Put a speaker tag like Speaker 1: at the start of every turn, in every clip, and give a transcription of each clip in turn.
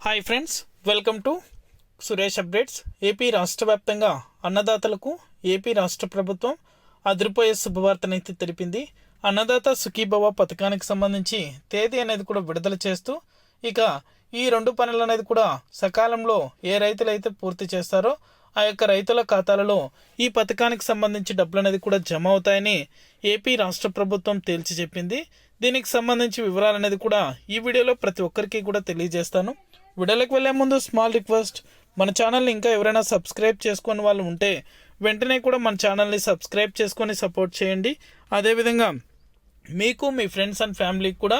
Speaker 1: Hi friends welcome to Suresh updates AP రాష్ట్ర వ్యాప్తంగా అన్నదాతలకు AP రాష్ట్ర ప్రభుత్వం అదిరిపోయే శుభవార్తనైతే తెలిపింది అన్నదాత సుఖీభవ పథకానికి సంబంధించి తేదీ అనేది కూడా విడుదల చేస్తూ ఇక ఈ రెండు పనులు అనేది కూడా సకాలంలో ఏ రైతులైతే పూర్తి చేస్తారో ఆ యొక్క రైతుల ఖాతాలలో ఈ పథకానికి సంబంధించి డబ్బులు అనేది కూడా జమ అవుతాయని ఏపీ రాష్ట్ర ప్రభుత్వం తేల్చి చెప్పింది దీనికి సంబంధించి వివరాలు అనేది కూడా ఈ వీడియోలో ప్రతి ఒక్కరికి కూడా తెలియజేస్తాను వీడియోలోకి వెళ్ళే ముందు స్మాల్ రిక్వెస్ట్ మన ఛానల్ని ఇంకా ఎవరైనా సబ్స్క్రైబ్ చేసుకుని వాళ్ళు ఉంటే వెంటనే కూడా మన ఛానల్ని సబ్స్క్రైబ్ చేసుకొని సపోర్ట్ చేయండి. అదేవిధంగా మీకు మీ ఫ్రెండ్స్ అండ్ ఫ్యామిలీకి కూడా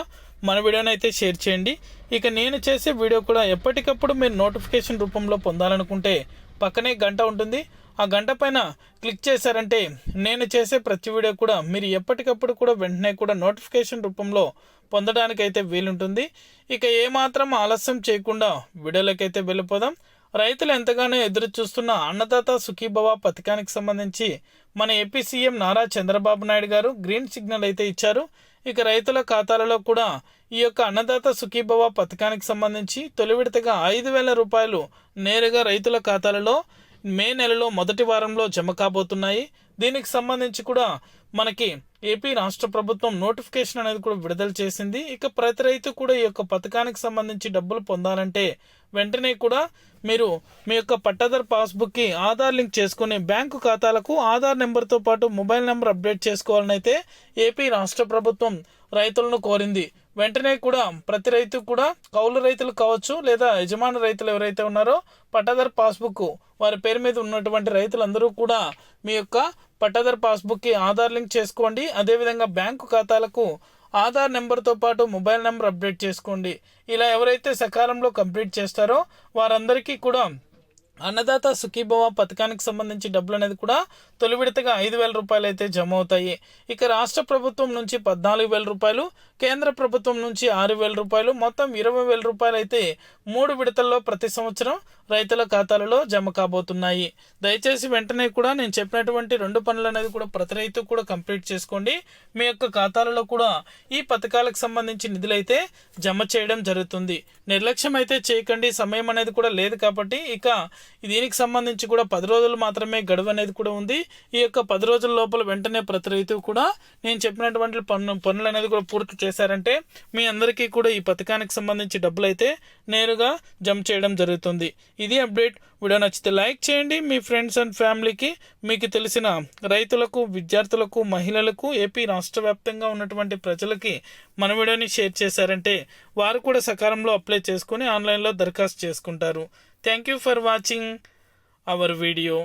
Speaker 1: మన వీడియోని అయితే షేర్ చేయండి. ఇక నేను చేసే వీడియో కూడా ఎప్పటికప్పుడు మీరు నోటిఫికేషన్ రూపంలో పొందాలనుకుంటే పక్కనే గంట ఉంటుంది. ఆ గంట పైన క్లిక్ చేశారంటే నేను చేసే ప్రతి వీడియో కూడా మీరు ఎప్పటికప్పుడు కూడా వెంటనే కూడా నోటిఫికేషన్ రూపంలో పొందడానికి అయితే వీలుంటుంది. ఇక ఏమాత్రం ఆలస్యం చేయకుండా వీడియోలకైతే వెళ్ళిపోదాం. రైతులు ఎంతగానో ఎదురు చూస్తున్న అన్నదాత సుఖీభవ పథకానికి సంబంధించి మన AP CM Nara Chandrababu Naidu garu green signal అయితే ఇచ్చారు. ఇక రైతుల ఖాతాలలో కూడా ఈ యొక్క అన్నదాత సుఖీభవ పథకానికి సంబంధించి తొలి విడతగా ఐదు వేల రూపాయలు నేరుగా రైతుల ఖాతాలలో మే నెలలో మొదటి వారంలో జమ కాబోతున్నాయి. దీనికి సంబంధించి కూడా మనకి ఏపీ రాష్ట్ర ప్రభుత్వం నోటిఫికేషన్ అనేది కూడా విడుదల చేసింది. ఇక ప్రతి రైతు కూడా ఈ యొక్క పథకానికి సంబంధించి డబ్బులు పొందాలంటే వెంటనే కూడా మీరు మీ యొక్క పట్టాదారు పాస్బుక్కి ఆధార్ లింక్ చేసుకుని బ్యాంకు ఖాతాలకు ఆధార్ నెంబర్తో పాటు మొబైల్ నెంబర్ అప్డేట్ చేసుకోవాలని అయితే ఏపీ రాష్ట్ర ప్రభుత్వం రైతులను కోరింది. వెంటనే కూడా ప్రతి రైతు కూడా కౌలు రైతులు కావచ్చు లేదా యజమాని రైతులు ఎవరైతే ఉన్నారో పట్టాదార్ పాస్బుక్ వారి పేరు మీద ఉన్నటువంటి రైతులందరూ కూడా మీ యొక్క పట్టాదార్ పాస్బుక్కి ఆధార్ లింక్ చేసుకోండి. అదేవిధంగా బ్యాంకు ఖాతాలకు ఆధార్ నెంబర్తో పాటు మొబైల్ నెంబర్ అప్డేట్ చేసుకోండి. ఇలా ఎవరైతే సకాలంలో కంప్లీట్ చేస్తారో వారందరికీ కూడా అన్నదాత సుఖీభవ పథకానికి సంబంధించి డబ్బులు అనేది కూడా తొలి విడతగా ఐదు వేల రూపాయలు అయితే జమ అవుతాయి ఇక రాష్ట్ర ప్రభుత్వం నుంచి పద్నాలుగు వేల రూపాయలు కేంద్ర ప్రభుత్వం నుంచి ఆరు వేల రూపాయలు మొత్తం ఇరవై వేల రూపాయలు అయితే మూడు విడతల్లో ప్రతి సంవత్సరం రైతుల ఖాతాలలో జమ కాబోతున్నాయి. దయచేసి వెంటనే కూడా నేను చెప్పినటువంటి రెండు పనులు అనేది కూడా ప్రతి రైతు కూడా కంప్లీట్ చేసుకోండి. మీ యొక్క ఖాతాలలో కూడా ఈ పథకాలకు సంబంధించి నిధులైతే జమ చేయడం జరుగుతుంది. నిర్లక్ష్యం అయితే చేయకండి. సమయం అనేది కూడా లేదు కాబట్టి ఇక దీనికి సంబంధించి కూడా పది రోజులు మాత్రమే గడువు అనేది కూడా ఉంది. ఈ యొక్క పది రోజుల లోపల వెంటనే ప్రతి రైతు కూడా నేను చెప్పినటువంటి పన్ను పనులు అనేది కూడా పూర్తి చేశారంటే మీ అందరికీ కూడా ఈ పథకానికి సంబంధించి డబ్బులు అయితే నేరుగా జంప్ చేయడం జరుగుతుంది. ఇది అప్డేట్. వీడియో నచ్చితే లైక్ చేయండి. మీ ఫ్రెండ్స్ అండ్ ఫ్యామిలీకి మీకు తెలిసిన రైతులకు విద్యార్థులకు మహిళలకు ఏపీ రాష్ట్ర వ్యాప్తంగా ఉన్నటువంటి ప్రజలకి మన వీడియోని షేర్ చేశారంటే వారు కూడా సకాలంలో అప్లై చేసుకుని ఆన్లైన్లో దరఖాస్తు చేసుకుంటారు. Thank you for watching our video.